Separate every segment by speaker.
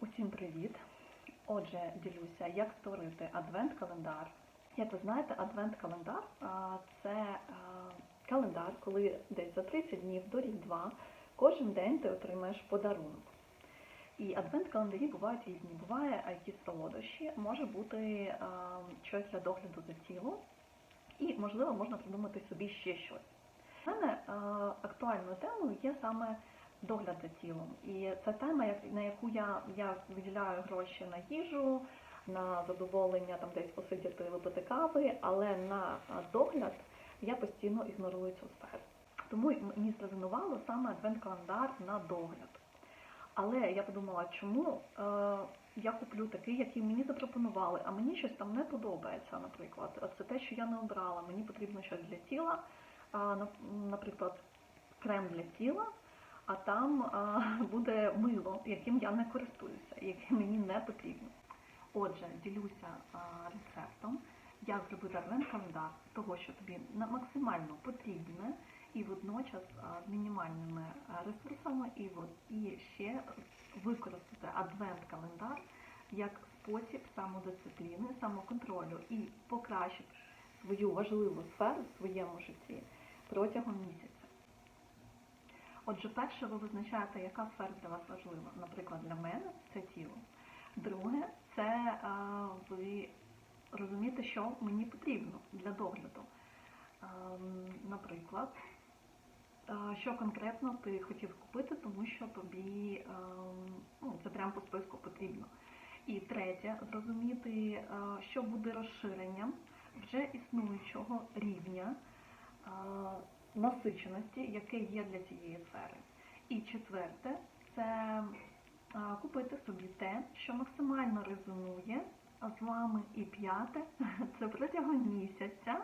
Speaker 1: Усім привіт! Отже, ділюся, як створити адвент-календар. Як ви знаєте, адвент-календар це календар, коли десь за 30 днів до Різдва кожен день ти отримаєш подарунок. І адвент-календарі бувають різні. Буває якісь солодощі, може бути щось для догляду за тілом, і, можливо, можна придумати собі ще щось. У мене актуальною темою є саме догляд за тілом. І це тема, на яку я, я виділяю гроші на їжу, на задоволення там десь посидіти, випити кави, але на догляд я постійно ігнорую цю сферу. Тому мені зрезонувало саме адвент-календар на догляд. Але я подумала, чому е, я куплю такий, який мені запропонували, а мені щось там не подобається, наприклад. Це те, що я не обрала. Мені потрібно щось для тіла, нап- наприклад, крем для тіла, а там а, буде мило, яким я не користуюся, яке мені не потрібно. Отже, ділюся а, рецептом, як зробити адвент-календар того, що тобі максимально потрібне, і водночас а, з мінімальними ресурсами, і, і ще використати адвент-календар як спосіб самодисципліни, самоконтролю і покращити свою важливу сферу в своєму житті протягом місяця. Отже, перше, ви визначаєте, яка сфера для вас важлива. Наприклад, для мене це тіло. Друге, це а, ви розумієте, що мені потрібно для догляду. Ем, Наприклад, а, що конкретно ти хотів купити, тому що тобі ем, ну, це прямо по списку потрібно. І третє, зрозуміти, а, що буде розширенням вже існуючого рівня насиченості, яке є для цієї сфери. І четверте, це купити собі те, що максимально резонує з вами. І п'яте, це протягом місяця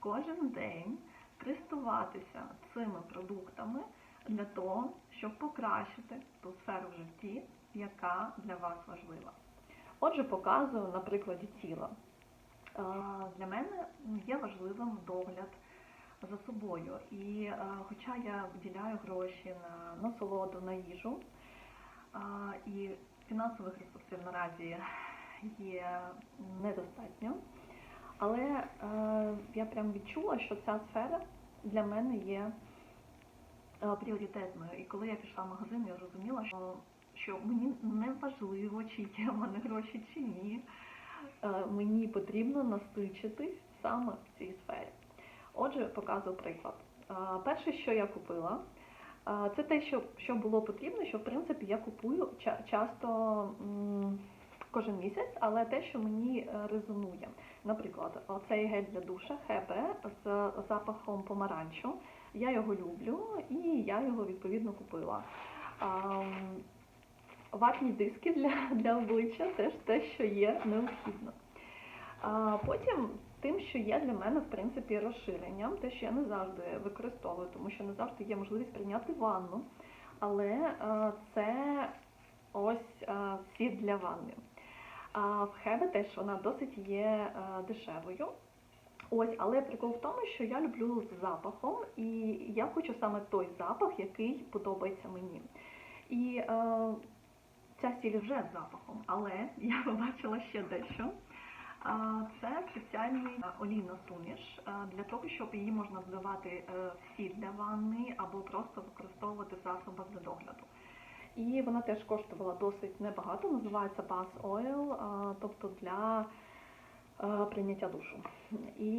Speaker 1: кожен день користуватися цими продуктами для того, щоб покращити ту сферу в житті, яка для вас важлива. Отже, показую на прикладі тіла. Для мене є важливим догляд за собою. І е, хоча я виділяю гроші на насолоду, на їжу, е, і фінансових ресурсів наразі є недостатньо, але е, я прям відчула, що ця сфера для мене є пріоритетною. І коли я пішла в магазин, я зрозуміла, що, що мені не важливо, чи є в мене гроші, чи ні. Мені потрібно насичитись саме в цій сфері. Отже, показую приклад. Перше, що я купила, це те, що, було потрібно, що в принципі я купую часто кожен місяць, але те, що мені е, резонує. Наприклад, цей гель для душа Хебе з запахом помаранчу. Я його люблю і я його відповідно купила. Ватні диски для, для обличчя теж те, що є необхідно. Потім тим, що є для мене в принципі розширенням, те, що я не завжди використовую, тому що не завжди є можливість прийняти ванну. Але е, це ось е, сіль для ванни. А в Хебе теж вона досить є е, дешевою. Ось, але прикол в тому, що я люблю з запахом, і я хочу саме той запах, який подобається мені. І е, ця сіль вже з запахом, але я побачила ще дещо. Це спеціальний е, олійна суміш е, для того, щоб її можна вливати е, в сіль для ванни або просто використовувати в засобах для догляду. І вона теж коштувала досить небагато, називається Bath Oil, тобто для прийняття душу. І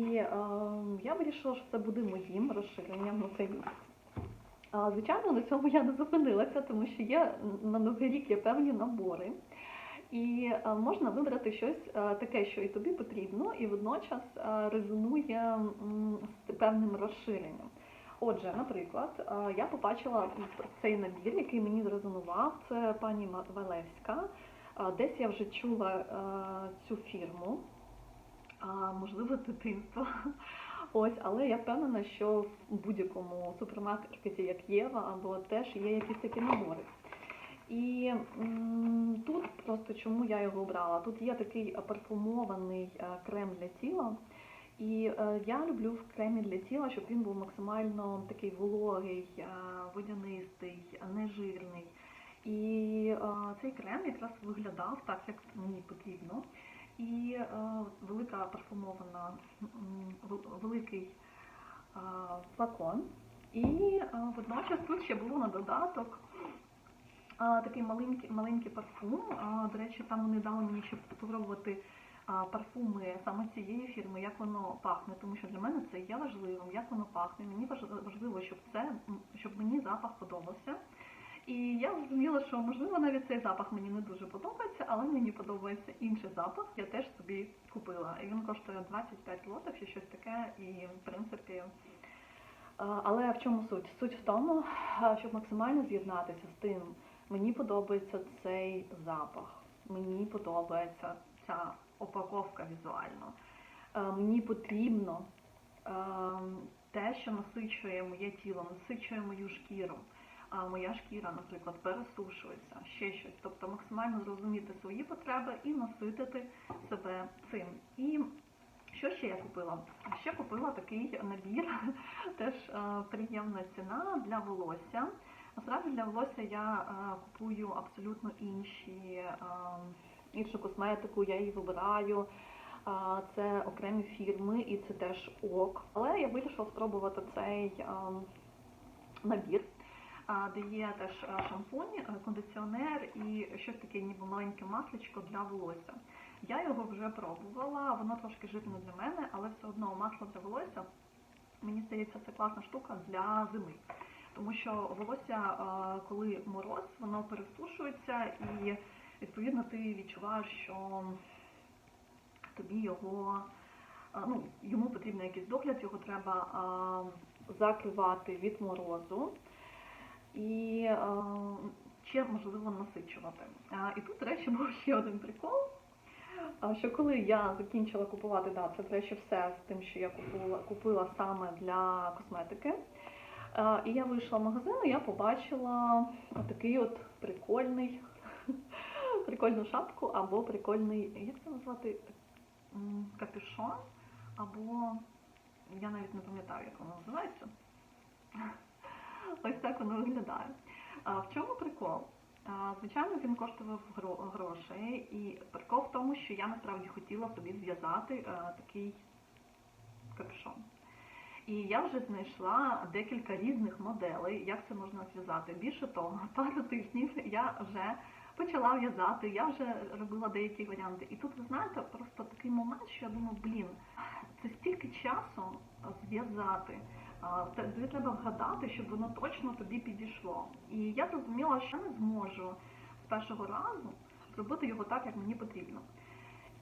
Speaker 1: я вирішила, що це буде моїм розширенням на цей місяць. Звичайно, на цьому я не зупинилася, тому що є на новий рік є певні набори. І е, можна вибрати щось е, таке, що і тобі потрібно, і водночас е, резонує з певним розширенням. Отже, наприклад, я побачила цей набір, який мені зрезонував. Це пані Валевська. Десь я вже чула цю фірму, можливо, з дитинства. Ось, але я впевнена, що в будь-якому супермаркеті, як Єва, або теж є якісь такі набори. І тут просто чому я його обрала? Тут є такий е, парфумований е, крем для тіла. І е, я люблю в кремі для тіла, щоб він був максимально такий вологий, водянистий, нежирний. І цей крем якраз виглядав так, як мені потрібно. І велика парфумована, великий флакон. І водночас тут ще було на додаток такий маленький, маленький парфум. До речі, там вони дали мені ще спробувати парфуми саме цієї фірми, як воно пахне, тому що для мене це є важливим, як воно пахне. Мені важливо, щоб це щоб мені запах подобався. І я зрозуміла, що можливо навіть цей запах мені не дуже подобається, але мені подобається інший запах. Я теж собі купила. І він коштує 25 лотів чи щось таке. І в принципі. Але в чому суть? Суть в тому, щоб максимально з'єднатися з тим, мені подобається цей запах, мені подобається ця упаковка візуально. Е, Мені потрібно е, те, що насичує моє тіло, насичує мою шкіру. А моя шкіра, наприклад, пересушується, ще щось. Тобто максимально зрозуміти свої потреби і наситити себе цим. І що ще я купила? Ще купила такий набір, теж е, приємна ціна для волосся. Насправді для волосся я е, купую абсолютно інші, е, іншу косметику, я її вибираю. А, Це окремі фірми і це теж ок. Але я вирішила спробувати цей е, набір, де є теж е, шампунь, е, кондиціонер і щось таке, ніби маленьке масличко для волосся. Я його вже пробувала, воно трошки жирне для мене, але все одно масло для волосся, мені здається, це класна штука для зими. Тому що волосся, коли мороз, воно пересушується і відповідно ти відчуваєш, що тобі його, ну, йому потрібен якийсь догляд, його треба закривати від морозу і ще можливо насичувати. І тут, до речі, був ще один прикол. Що коли я закінчила купувати, да, це до речі, все з тим, що я купила, купила саме для косметики. Е, І я вийшла в магазин, і я побачила такий от прикольний, прикольну шапку або прикольний, як це назвати, капюшон, або я навіть не пам'ятаю, як воно називається. Ось так воно виглядає. А в чому прикол? Звичайно, він коштував грошей, і прикол в тому, що я насправді хотіла собі зв'язати е, такий капюшон. І я вже знайшла декілька різних моделей, як це можна зв'язати. Більше того, пару тижнів я вже почала в'язати, я вже робила деякі варіанти. І тут, ви знаєте, просто такий момент, що я думаю, блін, це стільки часу зв'язати. Тобі треба вгадати, щоб воно точно тобі підійшло. І я зрозуміла, що я не зможу з першого разу зробити його так, як мені потрібно.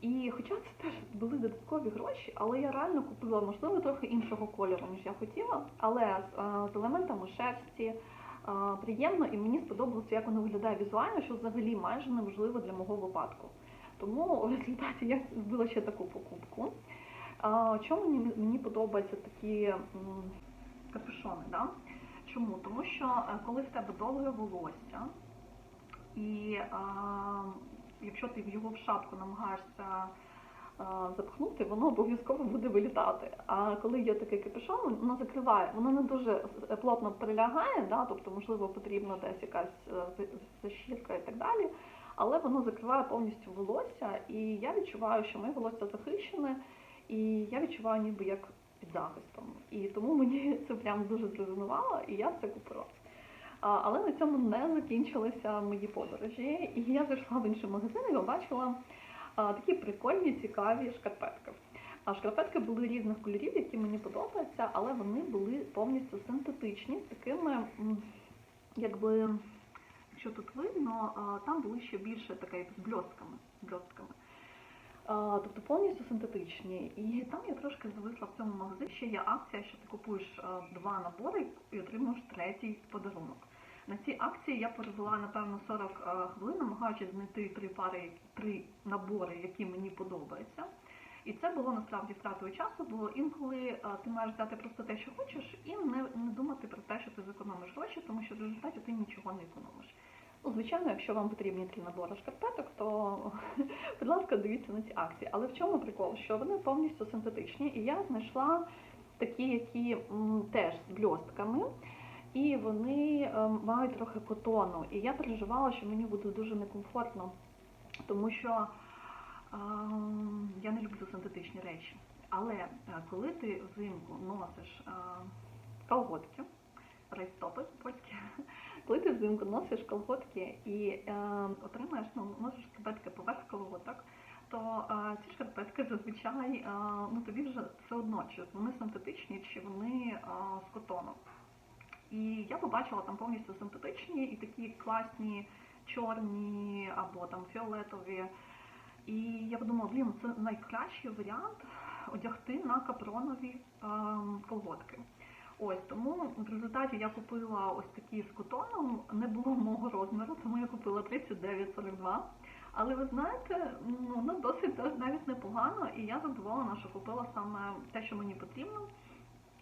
Speaker 1: І хоча це теж були додаткові гроші, але я реально купила, можливо, трохи іншого кольору, ніж я хотіла, але з, е, з елементами шерсті е, приємно і мені сподобалося, як воно виглядає візуально, що взагалі майже неможливо для мого випадку. Тому в результаті я зробила ще таку покупку. А, Чому мені, мені подобаються такі м, капюшони? Да? Чому? Тому що е, коли в тебе довге волосся, і а, якщо ти його в шапку намагаєшся запхнути, воно обов'язково буде вилітати. А коли є такий капюшон, воно закриває, воно не дуже плотно прилягає, да? тобто, можливо, потрібна десь якась е, защітка і так далі. Але воно закриває повністю волосся, і я відчуваю, що моє волосся захищене, і я відчуваю ніби як під захистом. І тому мені це прям дуже зрезонувало, і я це купила. Але на цьому не закінчилися мої подорожі. І я зайшла в інший магазин і побачила такі прикольні, цікаві шкарпетки. А шкарпетки були різних кольорів, які мені подобаються, але вони були повністю синтетичні, з такими, якби, якщо тут видно, там були ще більше таке з бльостками. бльостками. Тобто повністю синтетичні. І там я трошки зависла в цьому магазині. Ще є акція, що ти купуєш два набори і отримуєш третій подарунок. На цій акції я перевела, напевно, 40 хвилин, намагаючись знайти три пари, три набори, які мені подобаються. І це було насправді втратою часу, бо інколи ти маєш взяти просто те, що хочеш, і не, не думати про те, що ти зекономиш гроші, тому що в результаті ти нічого не економиш. Ну, звичайно, якщо вам потрібні три набори шкарпеток, то, будь ласка, дивіться на ці акції. Але в чому прикол? Що вони повністю синтетичні, і я знайшла такі, які м, теж з бльостками. і вони е, мають трохи котону. І я переживала, що мені буде дуже некомфортно, тому що е, я не люблю синтетичні речі. Але е, коли ти взимку носиш е, колготки, рейстопи польські, коли ти взимку носиш колготки і е, отримаєш, ну, носиш шкарпетки поверх колготок, то е, ці шкарпетки зазвичай е, ну, тобі вже все одно, чи вони синтетичні, чи вони е, з котону. І я побачила там повністю синтетичні і такі класні чорні або там фіолетові. І я подумала, блін, це найкращий варіант одягти на капронові ем, колготки. Ось тому в результаті я купила ось такі з котоном, не було мого розміру, тому я купила 39,42. Але ви знаєте, ну досить навіть непогано, і я задоволена, що купила саме те, що мені потрібно,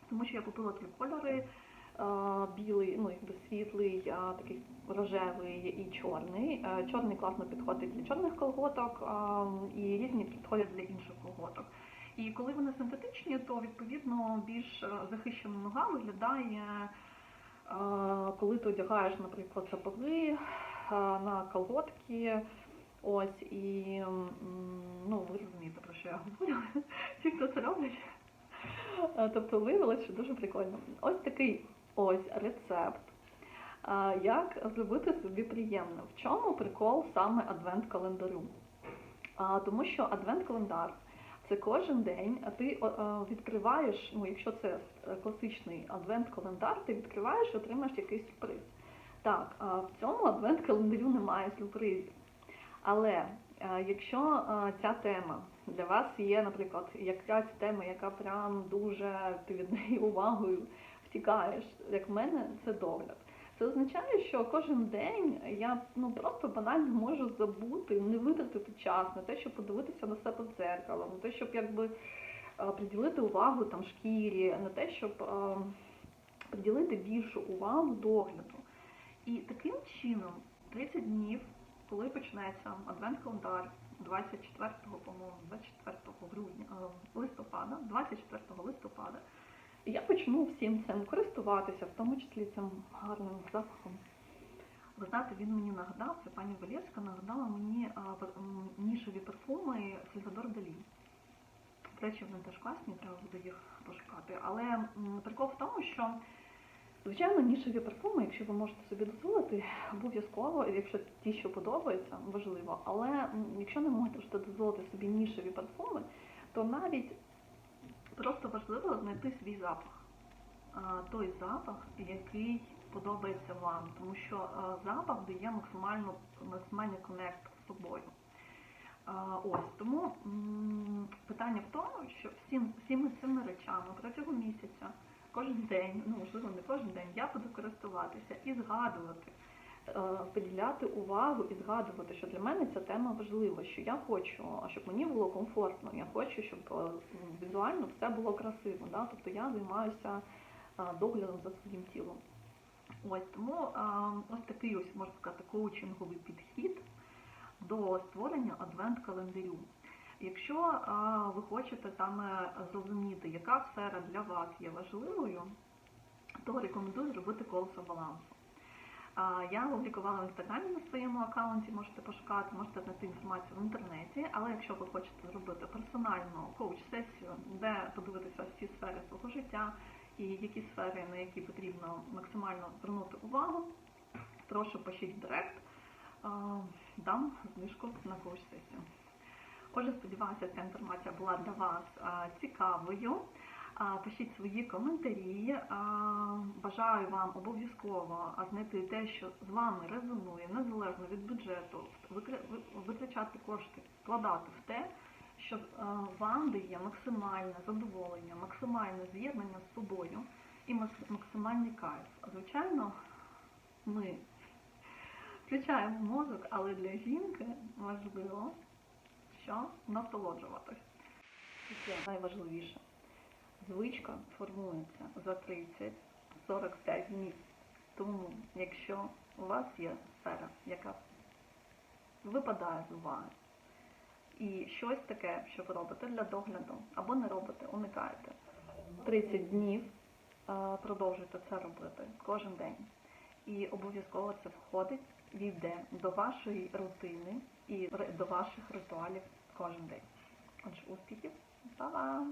Speaker 1: тому що я купила три кольори. е, Білий, ну якби світлий, е, такий рожевий і чорний. Е, Чорний класно підходить для чорних колготок, і різні підходять для інших колготок. І коли вони синтетичні, то відповідно більш е, захищена нога виглядає, е, коли ти одягаєш, наприклад, сапоги е, на колготки. Ось і ну ви розумієте про що я говорю. Ті, хто це роблять. Тобто виявилось, що дуже прикольно. Ось такий ось рецепт. Як зробити собі приємно? В чому прикол саме адвент-календарю? Тому що адвент-календар це кожен день, а ти відкриваєш, ну якщо це е, класичний адвент-календар, ти відкриваєш і отримаєш якийсь сюрприз. Так, в цьому адвент-календарю немає сюрпризів. Але е, якщо е, ця тема для вас є, наприклад, якась тема, яка прям дуже ти від неї увагою втікаєш, як в мене, це догляд. Це означає, що кожен день я ну просто банально можу забути, не витратити час на те, щоб подивитися на себе в дзеркало, на те, щоб якби е, приділити увагу там шкірі, на те, щоб е, приділити більшу увагу догляду. І таким чином 30 днів, коли почнеться адвент-календар 24, по-моєму, 24 грудня, е, листопада, 24 листопада, я почну всім цим користуватися, в тому числі цим гарним запахом. Ви знаєте, він мені нагадав, це пані Валєвська нагадала мені пер- парфуми Сальвадор Далі. До речі, вони теж класні, треба буде їх пошукати. Але прикол в тому, що звичайно нішеві парфуми, якщо ви можете собі дозволити, обов'язково, якщо ті, що подобаються, важливо. Але якщо не можете дозволити собі нішеві парфуми, то навіть просто важливо знайти свій запах. Той запах, який подобається вам, тому що запах дає максимально максимальний конект з собою. Ось тому питання в тому, що всім всіми цими речами протягом місяця, кожен день, ну можливо, не кожен день, я буду користуватися і згадувати, приділяти увагу і згадувати, що для мене ця тема важлива, що я хочу, щоб мені було комфортно, я хочу, щоб е, візуально все було красиво. Да? Тобто я займаюся е, доглядом за своїм тілом. Ось тому е, ось такий ось можна сказати коучинговий підхід до створення адвент-календарю. Якщо а, ви хочете саме зрозуміти, яка сфера для вас є важливою, то рекомендую зробити колесо балансу. Я опублікувала в інстаграмі на своєму аккаунті, можете пошукати, можете знайти інформацію в інтернеті, але якщо ви хочете зробити персональну коуч-сесію, де подивитися всі сфери свого життя і які сфери, на які потрібно максимально звернути увагу, прошу пишіть директ, дам знижку на коуч-сесію. Отже, сподіваюся, ця інформація була для вас цікавою. Пишіть свої коментарі. Бажаю вам обов'язково знайти те, що з вами резонує, незалежно від бюджету, витрачати кошти, вкладати в те, що вам дає максимальне задоволення, максимальне з'єднання з собою і максимальний кайф. Звичайно, ми включаємо мозок, але для жінки важливо що насолоджуватись. Це найважливіше. Звичка формується за 30-45 днів. Тому, якщо у вас є сфера, яка випадає з уваги, і щось таке, що ви робите для догляду, або не робите, уникаєте. 30 днів е, продовжуйте це робити кожен день. І обов'язково це входить, війде до вашої рутини і до ваших ритуалів кожен день. Отже, успіхів! Па-па!